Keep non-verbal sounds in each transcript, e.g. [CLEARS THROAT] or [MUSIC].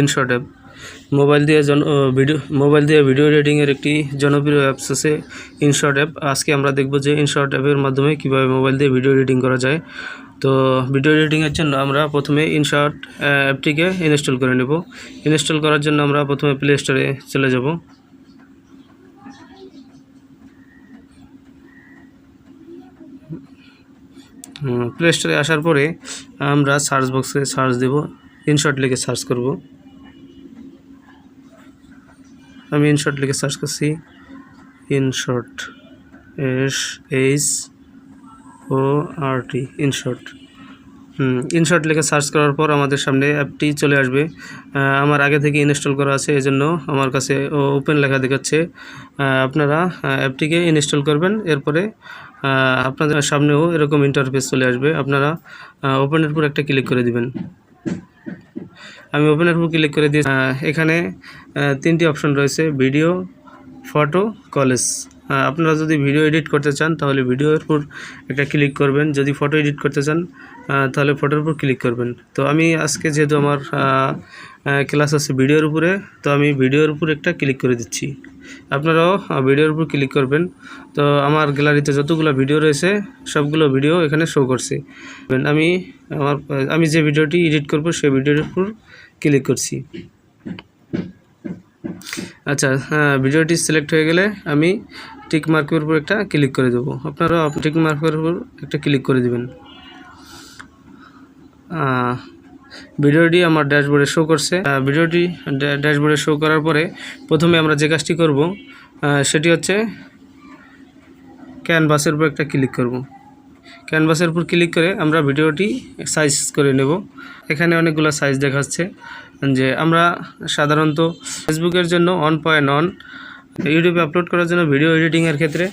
InShot app mobile দিয়ে জন video mobile দিয়ে ভিডিও এডিটিংয়ের একটি জনপ্রিয় অ্যাপস আছে ইনশর্ট অ্যাপ আজকে আমরা দেখব যে ইনশর্ট অ্যাপের মাধ্যমে কীভাবে মোবাইল দিয়ে ভিডিও এডিটিং করা যায়। তো ভিডিও এডিটিংয়ের জন্য আমরা প্রথমে ইনশর্ট অ্যাপটিকে ইনস্টল করে নেব। ইনস্টল করার জন্য আমরা প্রথমে প্লে স্টোরে চলে যাব। প্লে স্টোরে আসার পরে আমরা সার্চ বক্সে সার্চ দেব। ইনশর্ট লিখে সার্চ করব। আমি ইনশর্ট লিখে সার্চ করছি। Inshorts S H O R T Inshorts hmm Inshorts লিখে সার্চ করার পর আমাদের সামনে অ্যাপটি চলে আসবে। আমার আগে থেকে ইনস্টল করা আছে, এজন্য আমার কাছে ওপেন লেখা দেখাচ্ছে। আপনারা অ্যাপটিকে ইনস্টল করবেন, এরপরে আপনাদের সামনেও এরকম ইন্টারফেস চলে আসবে। আপনারা ওপেনের উপর একটা ক্লিক করে দিবেন। আমি ওপেনের উপর ক্লিক করে দিয়ে এখানে তিনটি অপশন রয়েছে ভিডিও ফটো কলেজ আপনারা যদি ভিডিও এডিট করতে চান, তাহলে ভিডিওর উপর একটা ক্লিক করবেন। যদি ফটো এডিট করতে চান তাহলে ফটোর উপর ক্লিক করবেন। তো আমি আজকে যেহেতু আমার ক্লাস আছে ভিডিওর উপরে, তো আমি ভিডিওর উপর একটা ক্লিক করে দিচ্ছি। আপনারাও ভিডিওর উপর ক্লিক করবেন। তো আমার গ্যালারিতে যতগুলো ভিডিও রয়েছে, সবগুলো ভিডিও এখানে শো করছে। আমি, আমার, আমি যে ভিডিওটি এডিট করব, সেই ভিডিওর উপর ক্লিক করছি। আচ্ছা হ্যাঁ ভিডিওটি সিলেক্ট হয়ে গেলে আমি টিক মার্কের উপর একটা ক্লিক করে দেবো। আপনারাও টিক মার্কের উপর একটা ক্লিক করে দেবেন। ভিডিওটি আমার ড্যাশবোর্ডে শো করছে। ভিডিওটি ড্যা- ড্যাশবোর্ডে শো করার পরে প্রথমে আমরা যে কাজটি করব সেটি হচ্ছে ক্যানভাসের উপর একটা ক্লিক করব। ক্যানভাসের উপর ক্লিক করে আমরা ভিডিওটি সাইজ করে নেব। এখানে অনেকগুলো সাইজ দেখাচ্ছে। যে আমরা সাধারণত ফেসবুকের জন্য অন পয়েন্ট অন ইউটিউবে আপলোড করার জন্য ভিডিও এডিটিংয়ের ক্ষেত্রে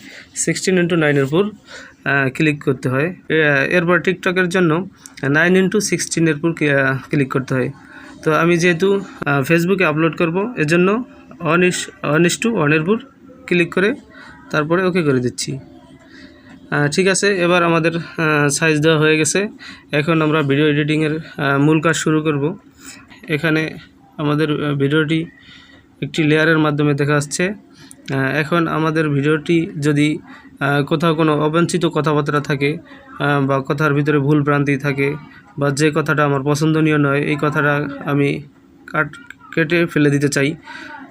সিক্সটিন ইন্টু নাইনের উপর ক্লিক করতে হয়। এরপর টিকটকের জন্য নাইন ইন্টু সিক্সটিনের উপর ক্লিক করতে হয়। তো আমি যেহেতু ফেসবুকে আপলোড করব, এজন্য অন ইস অন ইস টু ওয়ানের উপর ক্লিক করে তারপরে ওকে করে দিচ্ছি। ঠিক আছে, এবার আমাদের সাইজ দেওয়া হয়ে গেছে। এখন আমরা ভিডিও এডিটিংয়ের মূল কাজ শুরু করব। এখানে আমাদের ভিডিওটি একটি লেয়ারের মাধ্যমে দেখা যাচ্ছে। এখন আমাদের ভিডিওটি যদি কোথাও কোনো অবাঞ্ছিত কথাবার্তা থাকে বা কথার ভিতরে ভুল ভ্রান্তি থাকে, বা যে কথাটা আমার পছন্দনীয় নয়, এই কথাটা আমি কাট কেটে ফেলে দিতে চাই,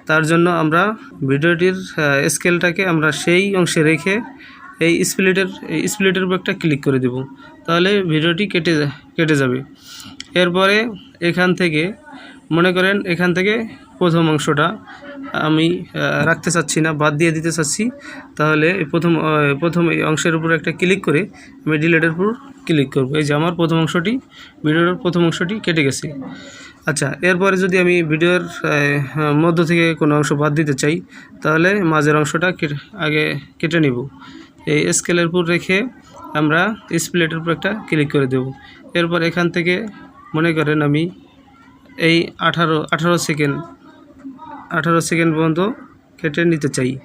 তার জন্য আমরা ভিডিওটির স্কেলটাকে আমরা সেই অংশে রেখে এই স্প্লিটের এই স্প্লিটের উপর একটা ক্লিক করে দেব। তাহলে ভিডিওটি কেটে কেটে যাবে। এরপরে এখান থেকে, মনে করেন এখান থেকে প্রথম অংশটা আমি রাখতে চাচ্ছি না, বাদ দিয়ে দিতে চাচ্ছি। তাহলে প্রথম প্রথম এই অংশের উপর একটা ক্লিক করে আমি ডিলেটের উপর ক্লিক করব। এই যে আমার প্রথম অংশটি, ভিডিওর প্রথম অংশটি কেটে গেছে। আচ্ছা এরপরে যদি আমি ভিডিওর মধ্য থেকে কোনো অংশ বাদ দিতে চাই, তাহলে মাঝের অংশটা আগে কেটে নিব। এই স্কেলের উপর রেখে আমরা স্প্লেটের উপর একটা ক্লিক করে দেব। এরপর এখান থেকে মনে করেন আমি এই আঠারো আঠারো সেকেন্ড আঠারো সেকেন্ড পর্যন্ত কেটে নিতে চাই।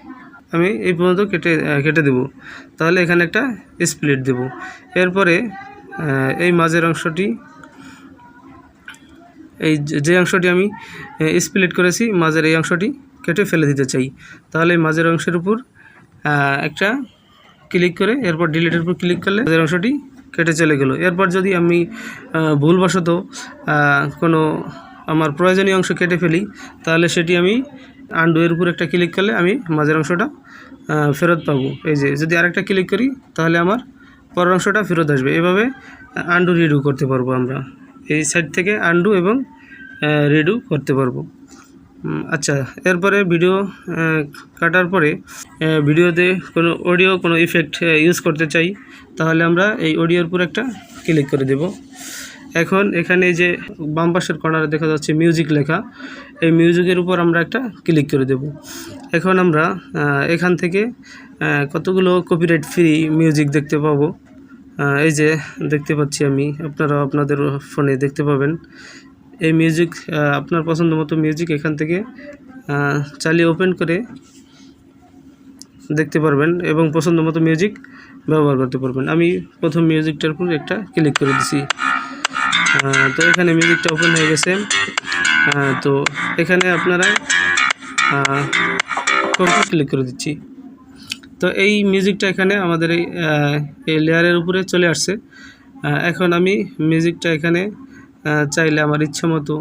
আমি এই পর্যন্ত কেটে কেটে দেব। তাহলে এখানে একটা স্প্লিট দেব। এরপরে এই মাঝের অংশটি, এই যে- অংশটি আমি স্প্লিট করেছি, মাঝের এই অংশটি কেটে ফেলে দিতে চাই। তাহলে মাঝের অংশের উপর একটা ক্লিক করে, এরপর ডিলিটের উপর ক্লিক করলে মাঝের অংশটি কেটে চলে গেল। এরপর যদি আমি ভুলবশত কোনো আমার প্রয়োজনীয় অংশ কেটে ফেলি, তাহলে সেটি আমি আন্ডু এর উপর একটা ক্লিক করলে আমি মাঝের অংশটা ফেরত পাবো। এই যে, যদি আরেকটা ক্লিক করি, তাহলে আমার পরের অংশটা ফেরত আসবে। এভাবে আন্ডু রিডু করতে পারব আমরা। এই সাইড থেকে আন্ডু এবং রিডু করতে পারব। আচ্ছা এরপরে ভিডিও কাটার পরে ভিডিওতে কোনো অডিও কোনো ইফেক্ট ইউজ করতে চাই, তাহলে আমরা এই অডিওর উপর একটা ক্লিক করে দেব। এখন এখানে যে বাম পাশের কর্নারে দেখা যাচ্ছে মিউজিক লেখা, এই মিউজিকের উপর আমরা একটা ক্লিক করে দেব। এখন আমরা এখান থেকে কতগুলো কপিরাইট ফ্রি মিউজিক দেখতে পাবো। এই যে দেখতে পাচ্ছি আমি আপনারা আপনাদের ফোনে দেখতে পাবেন। এই মিউজিক আপনার পছন্দ মতো মিউজিক এখান থেকে চালিয়ে ওপেন করে দেখতে পারবেন এবং পছন্দ মতো মিউজিক ব্যবহার করতে পারবেন। আমি প্রথম মিউজিকটার উপর একটা ক্লিক করে দিছি। তো এখানে মিউজিকটা ওপেন হয়ে গেছে। তো এখানে আপনারা কন্ট্রোল ক্লিক করে দিচ্ছি। তো এই মিউজিকটা এখানে আমাদের এই লেয়ারের উপরে চলে আসছে। এখন আমি মিউজিকটা এখানে চাইলে আমার ইচ্ছা মতো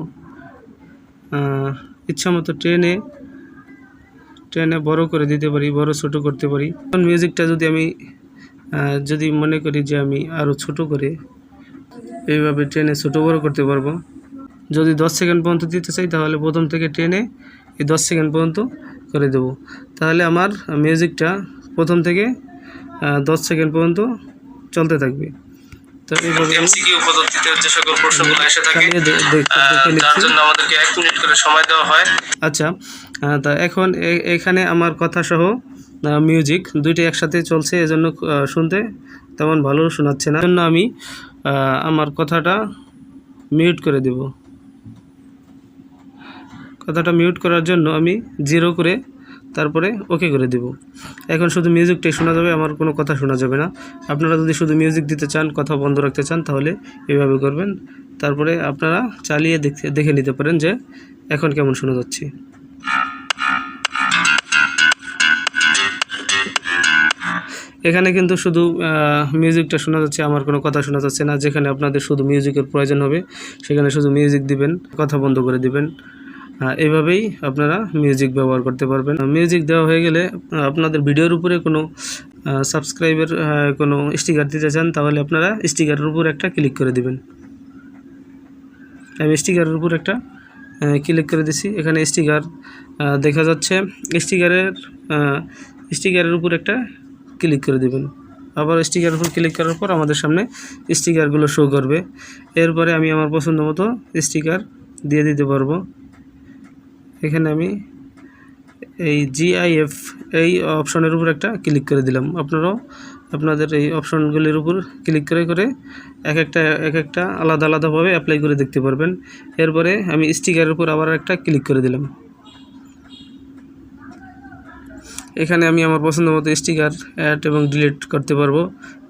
ইচ্ছা মতো ট্রেনে ট্রেনে বড় করে দিতে পারি, বড় ছোট করতে পারি। এখন মিউজিকটা যদি আমি যদি মনে করি যে আমি আরও ছোট করে এইভাবে ট্রেনে ছোট বড় করতে পারব, যদি দশ সেকেন্ড পর্যন্ত দিতে চাই, তাহলে প্রথম থেকে ট্রেনে এই দশ সেকেন্ড পর্যন্ত করে দেব। তাহলে আমার মিউজিকটা প্রথম থেকে দশ সেকেন্ড পর্যন্ত চলতে থাকবে। এমসিকিউ পদ্ধতিতে যে সকল প্রশ্নগুলো এসে থাকে। চালিয়ে দে- দে- আহ, দেখে তার নিচ্ছি জন্য আমাদেরকে এক মিনিট করে সময় দেওয়া হয়। আচ্ছা তা এখন এখানে আমার কথা সহ মিউজিক দুইটি একসাথে চলছে এজন্য শুনতে তেমন ভালো শোনাচ্ছে না। জন্য আমি আমার কথাটা মিউট করে দেব। কথাটা মিউট করার জন্য আমি জিরো করে তারপরে ওকে করে দেব। এখন শুধু মিউজিকটাই শোনা যাবে, আমার কোনো কথা শোনা যাবে না। আপনারা যদি শুধু মিউজিক দিতে চান, কথা বন্ধ রাখতে চান, তাহলে এভাবে করবেন। তারপরে আপনারা চালিয়ে দেখতে, দেখে নিতে পারেন যে এখন কেমন শোনা যাচ্ছে। এখানে কিন্তু শুধু মিউজিকটা শোনা যাচ্ছে, আমার কোনো কথা শোনা যাচ্ছে না। যেখানে আপনাদের শুধু মিউজিকের প্রয়োজন হবে, সেখানে শুধু মিউজিক দিবেন, কথা বন্ধ করে দিবেন। আহ, এইভাবেই আপনারা মিউজিক ব্যবহার করতে পারবেন। মিউজিক দেওয়া হয়ে গেলে আপনাদের ভিডিওর উপরে কোনো সাবস্ক্রাইবের কোনো স্টিকার দিতে চান তাহলে আপনারা স্টিকারের উপর একটা ক্লিক করে দিবেন। আমি স্টিকারের উপর একটা ক্লিক করে দিছি। এখানে স্টিকার দেখা যাচ্ছে স্টিকারের স্টিকারের উপর একটা ক্লিক করে দিবেন। আবার স্টিকারের উপর ক্লিক করার পর আমাদের সামনে স্টিকারগুলো শো করবে। এরপরে আমি আমার পছন্দ মতো স্টিকার দিয়ে দিতে পারব। এখানে আমি এই জিআইএফ এই অপশনের উপর একটা ক্লিক করে দিলাম। আপনারাও আপনাদের এই অপশনগুলির উপর ক্লিক করে করে এক একটা এক একটা আলাদা, আলাদাভাবে অ্যাপ্লাই করে দেখতে পারবেন। এরপরে আমি স্টিকারের উপর আবার একটা ক্লিক করে দিলাম। এখানে আমি আমার পছন্দ মতো স্টিকার অ্যাড এবং ডিলিট করতে পারব।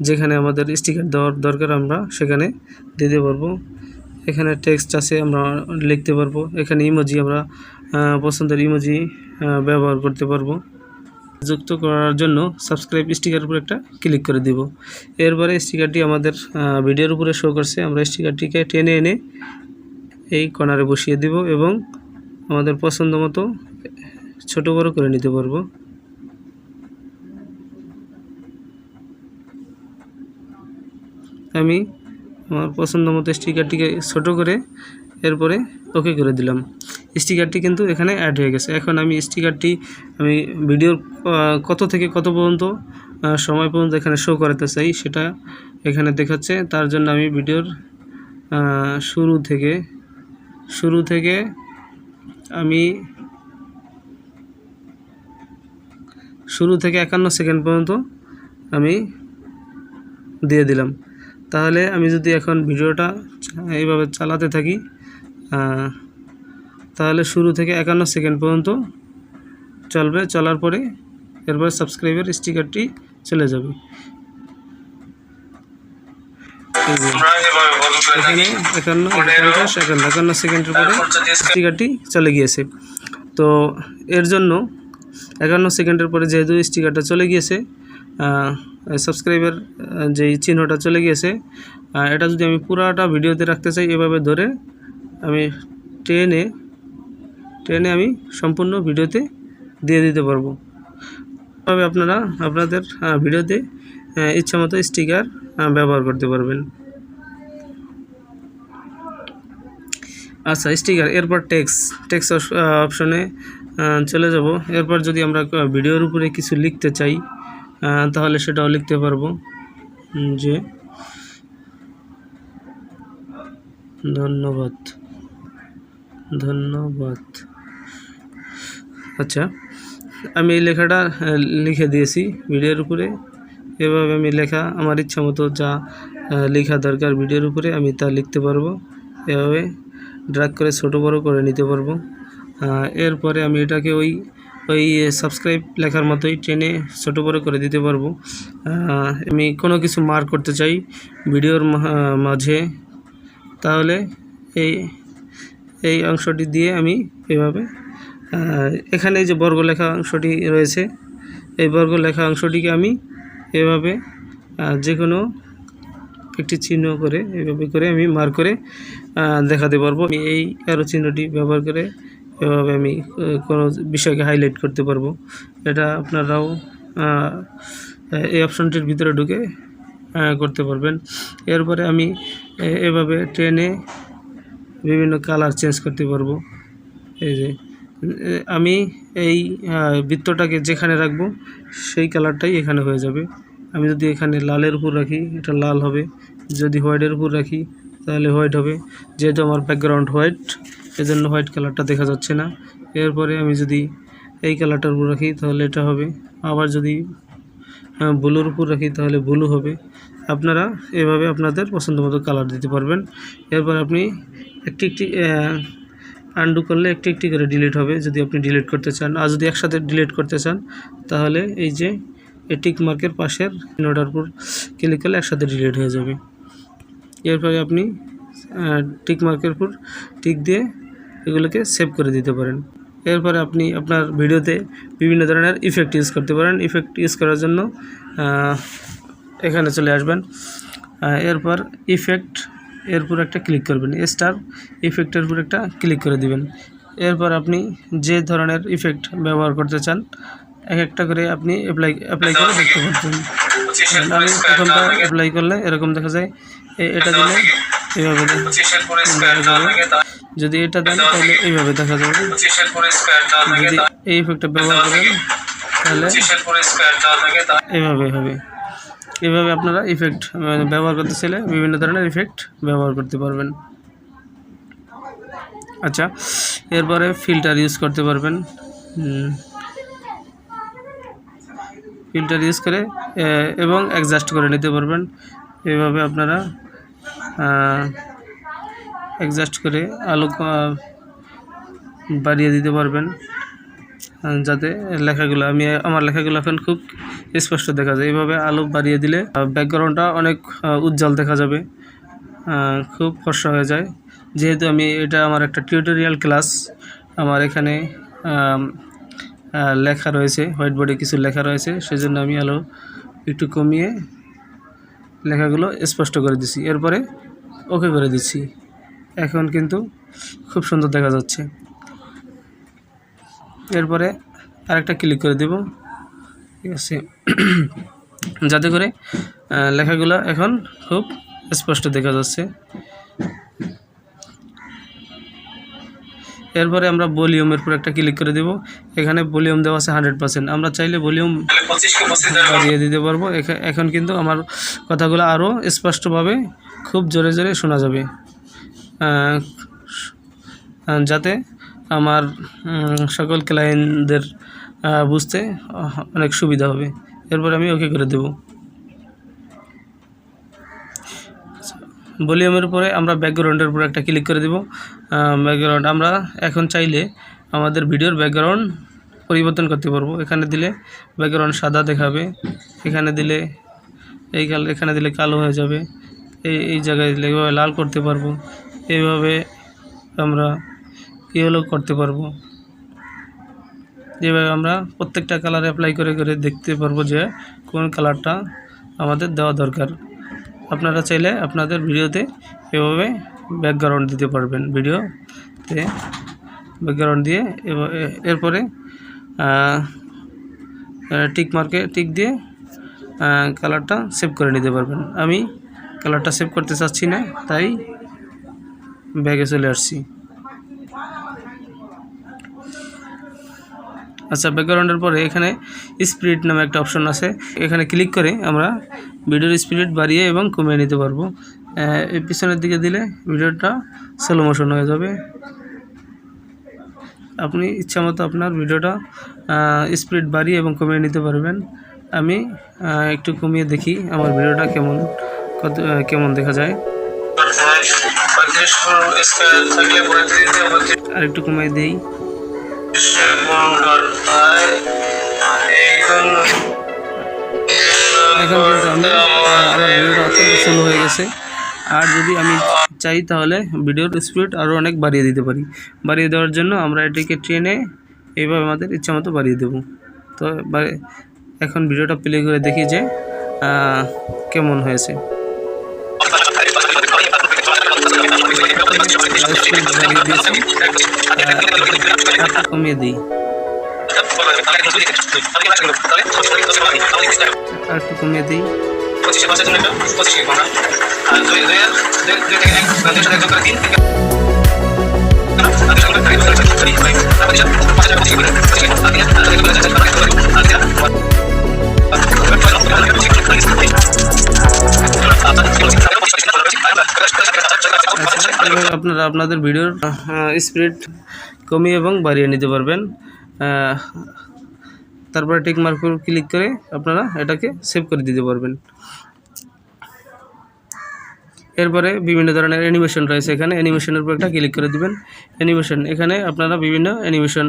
যেখানে আমাদের স্টিকার দেওয়ার দরকার আমরা সেখানে দিতে পারব। এখানে টেক্সট আছে, আমরা লিখতে পারব। এখানে ইমোজি আমরা পছন্দের ইমোজি ব্যবহার করতে পারব। যুক্ত করার জন্য সাবস্ক্রাইব স্টিকার উপর একটা ক্লিক করে দিব। এরপরে স্টিকারটি আমাদের ভিডিওর উপরে শো করছে। আমরা স্টিকারটিকে টেনে এনে এই কর্নারে বসিয়ে দিব এবং আমাদের পছন্দ মতো ছোট বড় করে নিতে পারব। আমি আমার পছন্দ মতো স্টিকারটিকে ছোট করে এরপরে ওকে করে দিলাম। স্টিকারটি কিন্তু এখানে অ্যাড হয়ে গেছে। এখন আমি স্টিকারটি আমি ভিডিওর কত থেকে কত পর্যন্ত সময় পর্যন্ত এখানে শো করাতে চাই সেটা এখানে দেখাচ্ছে। তার জন্য আমি ভিডিওর শুরু থেকে শুরু থেকে আমি শুরু থেকে একান্ন সেকেন্ড পর্যন্ত আমি দিয়ে দিলাম। তাহলে আমি যদি এখন ভিডিওটা এইভাবে চালাতে থাকি তাহলে শুরু থেকে একান্ন সেকেন্ড পর্যন্ত চলবে, চলার পরে এরপর সাবস্ক্রাইবের স্টিকারটি চলে যাবে। এখানে একান্ন, পঞ্চাশ, একান্ন একান্ন সেকেন্ডের পরে স্টিকারটি চলে গিয়েছে। তো এর জন্য একান্ন সেকেন্ডের পরে যেহেতু স্টিকারটা চলে গিয়েছে সাবস্ক্রাইবার যেই চিহ্নটা চলে গিয়েছে এটা যদি আমি পুরাটা ভিডিওতে রাখতে চাই, এভাবে ধরে আমি ট্রেনে ট্রেনে আমি সম্পূর্ণ ভিডিওতে দিয়ে দিতে পারব। তবে আপনারা, আপনাদের ভিডিওতে ইচ্ছামতো স্টিকার ব্যবহার করতে পারবেন। আচ্ছা স্টিকার, এরপর টেক্স টেক্স অপশনে চলে যাব। এরপর যদি আমরা ভিডিওর উপরে কিছু লিখতে চাই তাহলে সেটাও লিখতে পারব। যে, ধন্যবাদ। ধন্যবাদ। আচ্ছা আমি এই লেখাটা লিখে দিয়েছি ভিডিওর উপরে। এভাবে আমি লেখা, আমার ইচ্ছা মতো যা লেখা দরকার ভিডিওর উপরে, আমি তা লিখতে পারব। এভাবে ড্রাগ করে ছোট বড় করে নিতে পারব। এরপরে আমি এটাকে ওই ওই সাবস্ক্রাইব লেখার মতোই টেনে ছোটো বড় করে দিতে পারব। আমি কোনো কিছু মার্ক করতে চাই ভিডিওর মাঝে। তাহলে এই এই অংশটি দিয়ে আমি এভাবে এখানে যে বর্গ লেখা অংশটি রয়েছে, এই বর্গ লেখা অংশটিকে আমি এভাবে যে কোনো একটি চিহ্ন করে, এভাবে করে আমি মার করে দেখাতে পারব। আমি এই অ্যারো চিহ্নটি ব্যবহার করে এভাবে আমি কোনো বিষয়কে হাইলাইট করতে পারব। এটা আপনারাও এই অপশনটির ভিতরে ঢুকে করতে পারবেন। এরপরে আমি এভাবে ট্রেনে বিভিন্ন কালার চেঞ্জ করতে পারব। এই যে আমি এই বৃত্তটাকে যেখানে রাখব, সেই কালারটাই এখানে হয়ে যাবে। আমি যদি এখানে লালের উপর রাখি, এটা লাল হবে। যদি হোয়াইটের উপর রাখি, তাহলে হোয়াইট হবে। যেহেতু আমার ব্যাকগ্রাউন্ড হোয়াইট, এজন্য হোয়াইট কালারটা দেখা যাচ্ছে না। এরপরে আমি যদি এই কালারটার উপর রাখি, তাহলে এটা হবে। আবার যদি ব্লুর উপর রাখি, তাহলে ব্লু হবে। আপনারা এভাবে আপনাদের পছন্দ মতো কালার দিতে পারবেন। এরপর আপনি একটি একটি আন্ডু করলে একটি একটি করে ডিলিট হবে, যদি আপনি ডিলিট করতে চান। আর যদি একসাথে ডিলিট করতে চান, তাহলে এই যে টিক মার্কের পাশের নোটার উপর ক্লিক করলে একসাথে ডিলিট হয়ে যাবে। এরপরে আপনি টিক মার্কের উপর টিক দিয়ে এগুলোকে সেভ করে দিতে পারেন। এরপরে আপনি আপনার ভিডিওতে বিভিন্ন ধরনের ইফেক্ট ইউজ করতে পারেন। ইফেক্ট ইউজ করার জন্য এখানে চলে আসবেন। এরপর ইফেক্ট এর উপর একটা ক্লিক করবেন। স্টার ইফেক্টের উপর একটা ক্লিক করে দিবেন। এরপর আপনি যে ধরনের ইফেক্ট ব্যবহার করতে চান এক একটা করে আপনি অ্যাপ্লাই অ্যাপ্লাই করে দেখতে পাচ্ছেন আমি প্রথমটা অ্যাপ্লাই করলে এরকম দেখা যায় এটা দিলে এইভাবে দেখা- যদি এটা দেন তাহলে এইভাবে দেখা যাবে। যদি এই ইফেক্টটা ব্যবহার করেন তাহলে এইভাবে হবে। এভাবে আপনারা ইফেক্ট ব্যবহার করতে চাইলে বিভিন্ন ধরনের ইফেক্ট ব্যবহার করতে পারবেন। আচ্ছা এরপরে ফিল্টার ইউজ করতে পারবেন। ফিল্টার ইউজ করে এবং অ্যাডজাস্ট করে নিতে পারবেন। এভাবে আপনারা অ্যাডজাস্ট করে আলো বাড়িয়ে দিতে পারবেন। যাতে লেখাগুলো, আমি, আমার লেখাগুলো এখন খুব স্পষ্ট দেখা যায়। এইভাবে আলো বাড়িয়ে দিলে ব্যাকগ্রাউন্ডটা অনেক উজ্জ্বল দেখা যাবে। খুব ফর্সা হয়ে যায়। যেহেতু আমি, এটা আমার একটা টিউটোরিয়াল ক্লাস আমার এখানে লেখা রয়েছে হোয়াইট বোর্ডে কিছু লেখা রয়েছে, সেজন্য আমি আলো একটু কমিয়ে লেখাগুলো স্পষ্ট করে দিচ্ছি এরপরে ওকে করে দিচ্ছি। এখন কিন্তু খুব সুন্দর দেখা যাচ্ছে। এরপরে আরেকটা ক্লিক করে দেব। ঠিক আছে। [CLEARS THROAT] যাতে করে লেখাগুলো এখন খুব স্পষ্ট দেখা যাচ্ছে। এরপরে আমরা ভলিউমের উপর একটা ক্লিক করে দেব। এখানে ভলিউম দেওয়া আছে হান্ড্রেড পার্সেন্ট আমরা চাইলে ভলিউম বাড়িয়ে দিতে পারব। এখা- এখন কিন্তু আমার কথাগুলো আরও স্পষ্টভাবে খুব জোরে জোরে শোনা যাবে। যাতে আমার সকল ক্লায়েন্টদের বুঝতে অনেক সুবিধা হবে। এরপর আমি ওকে করে দেব। ভলিউমের উপরে আমরা ব্যাকগ্রাউন্ডের উপরে একটা ক্লিক করে দেব। ব্যাকগ্রাউন্ড আমরা এখন চাইলে আমাদের ভিডিওর ব্যাকগ্রাউন্ড পরিবর্তন করতে পারব। এখানে দিলে ব্যাকগ্রাউন্ড সাদা দেখাবে, এখানে দিলে এই কাল, এখানে দিলে কালো হয়ে যাবে। এই এই জায়গায় দিলে এইভাবে লাল করতে পারব। এইভাবে আমরা ইয়েলো করতে পারব? যেভাবে আমরা প্রত্যেকটা কালার অ্যাপ্লাই করে করে দেখতে পারব যে কোন কালারটা আমাদের দেওয়া দরকার। আপনারা চাইলে আপনাদের ভিডিওতে এভাবে ব্যাকগ্রাউন্ড দিতে পারবেন ভিডিওতে। ব্যাকগ্রাউন্ড দিয়ে এরপরে টিক মার্কে টিক দিয়ে কালারটা সেভ করে নিতে পারবেন। আমি কালারটা সেভ করতে চাচ্ছি না, তাই ব্যাগে চলে আসছি। আচ্ছা ব্যাকগ্রাউন্ডের পরে এখানে স্পিরিট নামে একটা অপশন আছে। এখানে ক্লিক করে আমরা ভিডিওর স্পিরিট বাড়িয়ে এবং কমিয়ে নিতে পারব। এই পিছনের দিকে দিলে ভিডিওটা স্লো মোশন হয়ে যাবে। আপনি ইচ্ছা মতো আপনার ভিডিওটা স্পিড বাড়িয়ে এবং কমিয়ে নিতে পারবেন। আমি একটু কমিয়ে দেখি আমার ভিডিওটা কেমন, কত কেমন দেখা যায়। পঁয়ত্রিশ আর একটু কমিয়ে দিই। এখন কিন্তু আমি আমার ভিডিওটা অত্যন্ত স্লো হয়ে গেছে। আর যদি আমি চাই তাহলে ভিডিওর স্পিড আরও অনেক বাড়িয়ে দিতে পারি। বাড়িয়ে দেওয়ার জন্য আমরা এটিকে ট্রেনে এইভাবে আমাদের ইচ্ছা মতো বাড়িয়ে দেবো। তো এখন ভিডিওটা প্লে করে দেখি যে কেমন হয়েছে। কমিয়ে দিই আর একটু কমিয়ে দিই পঁচিশে পাঁচের জন্য একটা পঁচিশে কোনা আর দুই দুই দুই থেকে এক দুই সাথে এবার আপনারা আপনাদের ভিডিওর স্পিড কমিয়ে এবং বাড়িয়ে নিতে পারবেন। তারপরে টিক মার্ক ক্লিক করে আপনারা এটাকে সেভ করে দিতে পারবেন। এরপরে বিভিন্ন ধরনের অ্যানিমেশন রয়েছে এখানে। অ্যানিমেশনের উপর একটা ক্লিক করে দিবেন। অ্যানিমেশন, এখানে আপনারা বিভিন্ন অ্যানিমেশন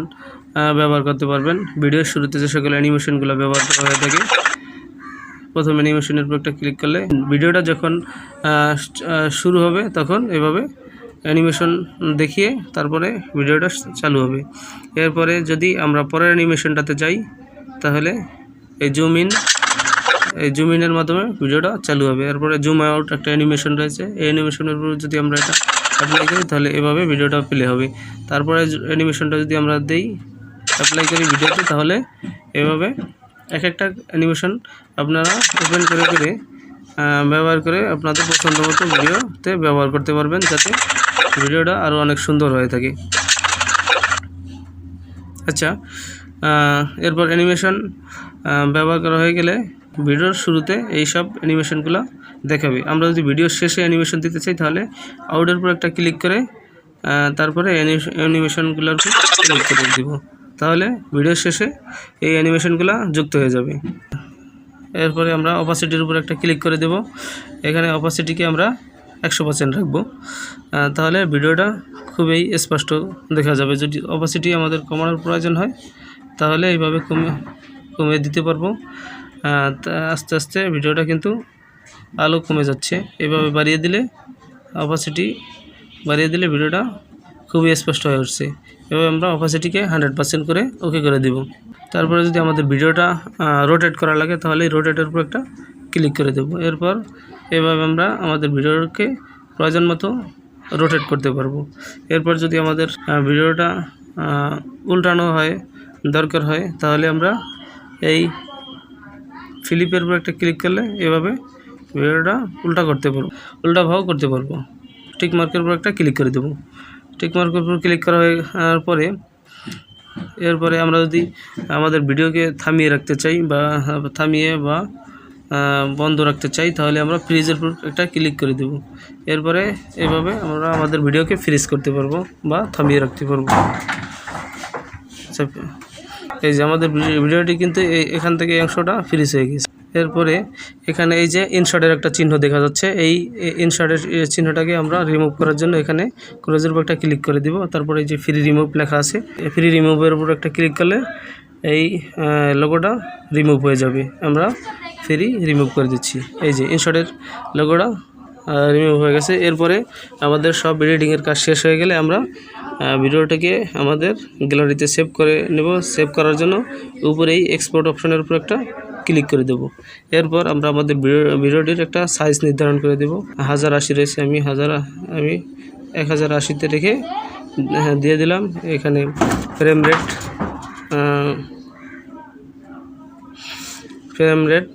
ব্যবহার করতে পারবেন। ভিডিওর শুরুতে যে সকল অ্যানিমেশনগুলো ব্যবহার করা হয়ে থাকে প্রথম অ্যানিমেশনের উপর একটা ক্লিক করলে ভিডিওটা যখন শুরু হবে, তখন এভাবে অ্যানিমেশন দেখিয়ে তারপরে ভিডিওটা চালু হবে। এরপরে যদি আমরা পরের অ্যানিমেশনটাতে যাই, তাহলে এই জুম ইন এই জুম ইনের মাধ্যমে ভিডিওটা চালু হবে। এরপরে জুম আউট একটা অ্যানিমেশন রয়েছে। এই অ্যানিমেশনের উপর যদি আমরা এটা অ্যাপ্লাই করি, তাহলে এভাবে ভিডিওটা প্লে হবে। তারপরে অ্যানিমেশনটা যদি আমরা দেই অ্যাপ্লাই করি ভিডিওতে তাহলে এভাবে এক একটা অ্যানিমেশন আপনারা ওপেন করে করে ব্যবহার করে আপনাদের পছন্দ মতো ভিডিওতে ব্যবহার করতে পারবেন, যাতে ভিডিওটা আরও অনেক সুন্দর হয়ে থাকে। আচ্ছা এরপর অ্যানিমেশন ব্যবহার করা হয়ে গেলে ভিডিওর শুরুতে এই সব অ্যানিমেশনগুলো দেখাবে। আমরা যদি ভিডিওর শেষে অ্যানিমেশন দিতে চাই, তাহলে আউটের উপর একটা ক্লিক করে তারপরে অ্যানিমেশনগুলোর ক্লিক করে দিব। তাহলে ভিডিওর শেষে এই অ্যানিমেশনগুলো যুক্ত হয়ে যাবে। এরপরে আমরা অপাসিটির উপর একটা ক্লিক করে দেব। এখানে অপাসিটিকে আমরা একশো পার্সেন্ট রাখব। তাহলে ভিডিওটা খুবই স্পষ্ট দেখা যাবে। যদি অপাসিটি আমাদের কমানোর প্রয়োজন হয়, তাহলে এইভাবে কমে, কমিয়ে দিতে পারব। আস্তে আস্তে ভিডিওটা কিন্তু আলো কমে যাচ্ছে। এভাবে বাড়িয়ে দিলে অপাসিটি বাড়িয়ে দিলে ভিডিওটা খুবই স্পষ্ট হয়ে উঠছে। এভাবে আমরা অপাসিটিকে হান্ড্রেড পার্সেন্ট করে ওকে করে দিব। তারপরে যদি আমাদের ভিডিওটা রোটেট করা লাগে, তাহলে রোটেটের উপর একটা ক্লিক করে দেব। এরপর এভাবে আমরা আমাদের ভিডিওকে প্রয়োজন মতো রোটেট করতে পারব। এরপর যদি আমাদের ভিডিওটা উল্টানো হয়, দরকার হয়, তাহলে আমরা এই ফিলিপের উপর একটা ক্লিক করলে এভাবে ভিডিওটা উল্টা করতে পারব। উল্টা ভাও করতে পারব। টিক মার্কের উপর একটা ক্লিক করে দেবো। টিক মার্কের উপর ক্লিক হয়ে পরে এরপরে আমরা যদি আমাদের ভিডিওকে থামিয়ে রাখতে চাই বা থামিয়ে বা বন্ধ রাখতে চাই তাহলে আমরা ফ্রিজের উপর একটা ক্লিক করে দেব। এরপরে এভাবে আমরা আমাদের ভিডিওকে ফ্রিজ করতে পারব বা থামিয়ে রাখতে পারব। আচ্ছা, এই যে আমাদের ভিডিওটি কিন্তু এখান থেকে অংশটা ফ্রিজ হয়ে গেছে। এরপরে এখানে এই যে ইনশার্টের একটা চিহ্ন দেখা যাচ্ছে, এই ইনশার্টের চিহ্নটাকে আমরা রিমুভ করার জন্য এখানে ক্লোজের উপর একটা ক্লিক করে দিব। তারপরে এই যে ফ্রি রিমুভ লেখা আছে ফ্রি রিমুভের উপর একটা ক্লিক করলে এই লোগোটা রিমুভ হয়ে যাবে। আমরা ফ্রি রিমুভ করে দিচ্ছি। এই যে ইনশার্টের লোগোটা রিমুভ হয়ে গেছে। এরপরে আমাদের সব এডিটিংয়ের কাজ শেষ হয়ে গেলে আমরা ভিডিওটাকে আমাদের গ্যালারিতে সেভ করে নেব। সেভ করার জন্য উপরেই এক্সপোর্ট অপশনের উপর একটা ক্লিক করে দেব। এরপর আমরা আমাদের ভিডিও- ভিডিওটির একটা সাইজ নির্ধারণ করে দেব। হাজার আশি রয়েছে আমি হাজার আমি এক হাজার আশিতে রেখে হ্যাঁ, দিয়ে দিলাম। এখানে ফ্রেম রেট ফ্রেম রেট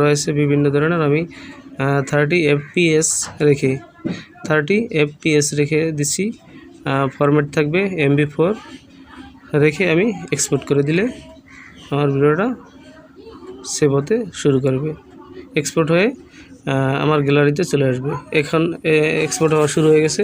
রয়েছে বিভিন্ন ধরনের। আমি থার্টি এফপিএস রেখে থার্টি এফপিএস রেখে দিচ্ছি। ফরম্যাট থাকবে এমবি ফোর রেখে আমি এক্সপোর্ট করে দিলে আমার ভিডিওটা সেভ হতে শুরু করবে। এক্সপোর্ট হয়ে আমার গ্যালারিতে চলে আসবে। এখন এক্সপোর্ট হওয়া শুরু হয়ে গেছে।